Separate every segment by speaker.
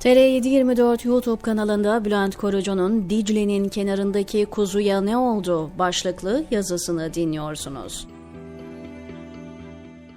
Speaker 1: TR724 YouTube kanalında Bülent Korucu'nun Dicle'nin kenarındaki kuzuya ne oldu başlıklı yazısını dinliyorsunuz.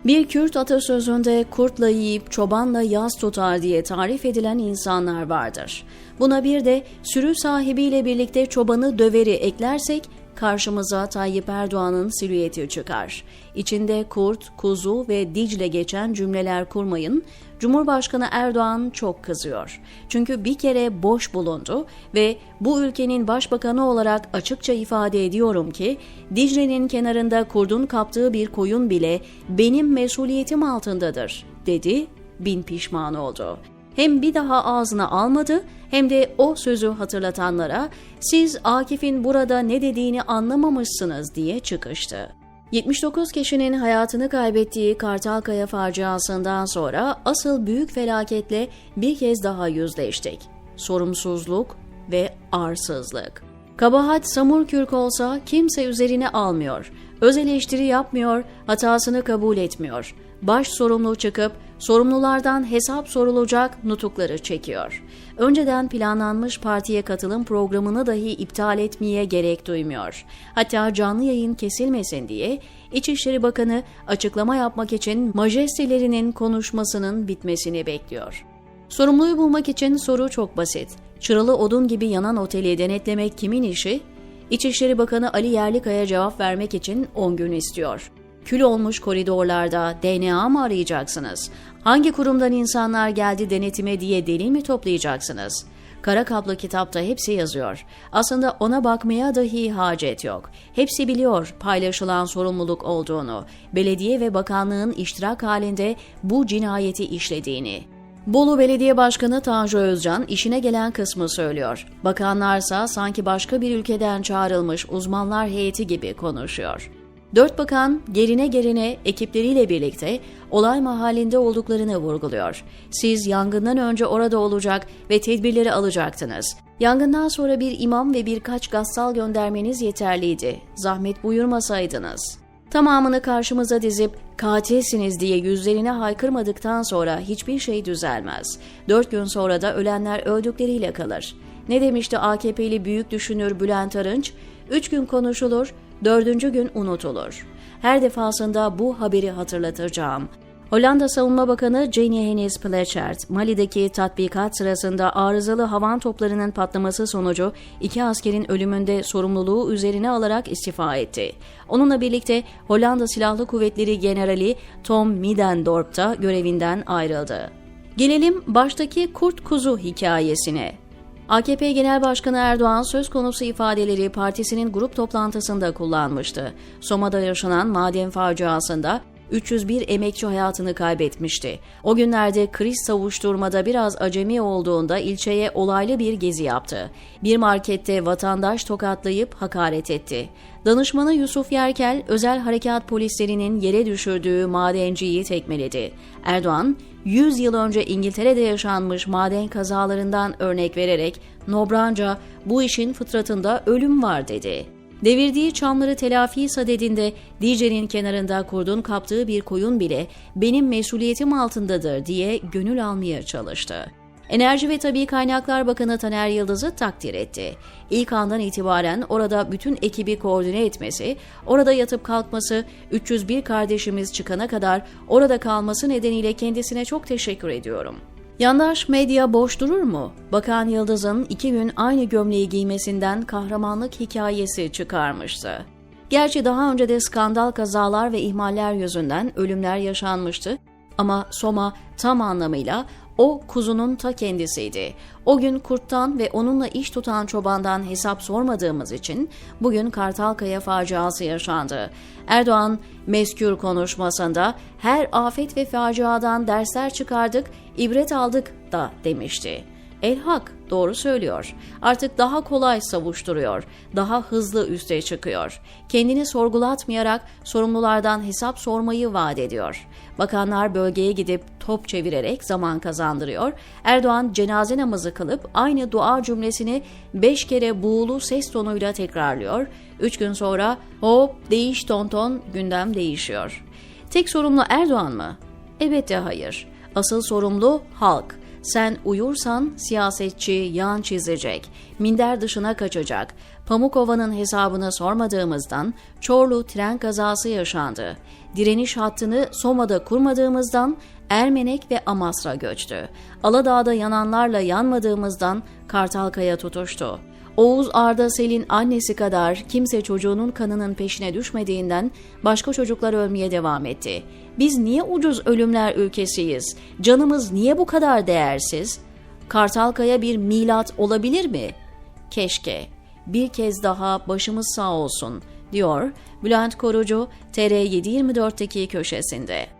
Speaker 1: Bir Kürt atasözünde kurtla yiyip çobanla yaz tutar diye tarif edilen insanlar vardır. Buna bir de sürü sahibiyle birlikte çobanı döveri eklersek karşımıza Tayyip Erdoğan'ın silüeti çıkar. İçinde kurt, kuzu ve Dicle geçen cümleler kurmayın. Cumhurbaşkanı Erdoğan çok kızıyor. Çünkü bir kere boş bulundu ve bu ülkenin başbakanı olarak açıkça ifade ediyorum ki Dicle'nin kenarında kurdun kaptığı bir koyun bile benim mesuliyetim altındadır dedi, bin pişman oldu hem bir daha ağzına almadı hem de o sözü hatırlatanlara siz Akif'in burada ne dediğini anlamamışsınız diye çıkıştı. 79 kişinin hayatını kaybettiği Kartalkaya faciasından sonra asıl büyük felaketle bir kez daha yüzleştik. Sorumsuzluk ve arsızlık. Kabahat Samurkürk olsa kimse üzerine almıyor. Öz eleştiri yapmıyor, hatasını kabul etmiyor. Baş sorumlu çıkıp sorumlulardan hesap sorulacak nutukları çekiyor. Önceden planlanmış partiye katılım programını dahi iptal etmeye gerek duymuyor. Hatta canlı yayın kesilmesin diye İçişleri Bakanı açıklama yapmak için majestelerinin konuşmasının bitmesini bekliyor. Sorumluyu bulmak için soru çok basit. Çıralı odun gibi yanan oteli denetlemek kimin işi? İçişleri Bakanı Ali Yerlikaya cevap vermek için 10 gün istiyor. Kül olmuş koridorlarda DNA mı arayacaksınız? Hangi kurumdan insanlar geldi denetime diye delil mi toplayacaksınız? Kara kaplı kitapta hepsi yazıyor. Aslında ona bakmaya dahi hacet yok. Hepsi biliyor paylaşılan sorumluluk olduğunu, belediye ve bakanlığın iştirak halinde bu cinayeti işlediğini. Bolu Belediye Başkanı Tanju Özcan işine gelen kısmı söylüyor. Bakanlarsa sanki başka bir ülkeden çağrılmış uzmanlar heyeti gibi konuşuyor. Dört bakan gerine gerine ekipleriyle birlikte olay mahallinde olduklarını vurguluyor. Siz yangından önce orada olacak ve tedbirleri alacaktınız. Yangından sonra bir imam ve birkaç gassal göndermeniz yeterliydi. Zahmet buyurmasaydınız. Tamamını karşımıza dizip katilsiniz diye yüzlerine haykırmadıktan sonra hiçbir şey düzelmez. Dört gün sonra da ölenler öldükleriyle kalır. Ne demişti AKP'li büyük düşünür Bülent Arınç? Üç gün konuşulur, dördüncü gün unutulur. Her defasında bu haberi hatırlatacağım. Hollanda Savunma Bakanı Jenny Hennis Plechert, Mali'deki tatbikat sırasında arızalı havan toplarının patlaması sonucu iki askerin ölümünde sorumluluğu üzerine alarak istifa etti. Onunla birlikte Hollanda Silahlı Kuvvetleri Generali Tom Middendorp da görevinden ayrıldı. Gelelim baştaki kurt kuzu hikayesine. AKP Genel Başkanı Erdoğan söz konusu ifadeleri partisinin grup toplantısında kullanmıştı. Soma'da yaşanan maden faciasında 301 emekçi hayatını kaybetmişti. O günlerde kriz savuşturmada biraz acemi olduğunda ilçeye olaylı bir gezi yaptı. Bir markette vatandaş tokatlayıp hakaret etti. Danışmanı Yusuf Yerkel, özel harekat polislerinin yere düşürdüğü madenciyi tekmeledi. Erdoğan, 100 yıl önce İngiltere'de yaşanmış maden kazalarından örnek vererek Nobranca bu işin fıtratında ölüm var dedi. Devirdiği çamları telafi sadedinde Dicle'nin kenarında kurdun kaptığı bir koyun bile benim mesuliyetim altındadır diye gönül almaya çalıştı. Enerji ve Tabi Kaynaklar Bakanı Taner Yıldız'ı takdir etti. İlk andan itibaren orada bütün ekibi koordine etmesi, orada yatıp kalkması, 301 kardeşimiz çıkana kadar orada kalması nedeniyle kendisine çok teşekkür ediyorum. Yandaş medya boş durur mu? Bakan Yıldız'ın iki gün aynı gömleği giymesinden kahramanlık hikayesi çıkarmıştı. Gerçi daha önce de skandal kazalar ve ihmaller yüzünden ölümler yaşanmıştı ama Soma tam anlamıyla o kuzunun ta kendisiydi. O gün kurttan ve onunla iş tutan çobandan hesap sormadığımız için bugün Kartalkaya faciası yaşandı. Erdoğan meskür konuşmasında her afet ve faciadan dersler çıkardık, ibret aldık da demişti. Elhak doğru söylüyor. Artık daha kolay savuşturuyor. Daha hızlı üste çıkıyor. Kendini sorgulatmayarak sorumlulardan hesap sormayı vaat ediyor. Bakanlar bölgeye gidip top çevirerek zaman kazandırıyor. Erdoğan cenaze namazı kılıp aynı dua cümlesini beş kere buğulu ses tonuyla tekrarlıyor. Üç gün sonra hop değiş tonton gündem değişiyor. Tek sorumlu Erdoğan mı? Elbette hayır. Asıl sorumlu halk. Sen uyursan siyasetçi yan çizecek, minder dışına kaçacak. Pamukova'nın hesabını sormadığımızdan Çorlu tren kazası yaşandı. Direniş hattını Soma'da kurmadığımızdan Ermenek ve Amasra göçtü. Aladağ'da yananlarla yanmadığımızdan Kartalkaya tutuştu. Oğuz Arda Sel'in annesi kadar kimse çocuğunun kanının peşine düşmediğinden başka çocuklar ölmeye devam etti. Biz niye ucuz ölümler ülkesiyiz? Canımız niye bu kadar değersiz? Kartalkaya bir milat olabilir mi? Keşke. Bir kez daha başımız sağ olsun, diyor Bülent Korucu TR724'teki köşesinde.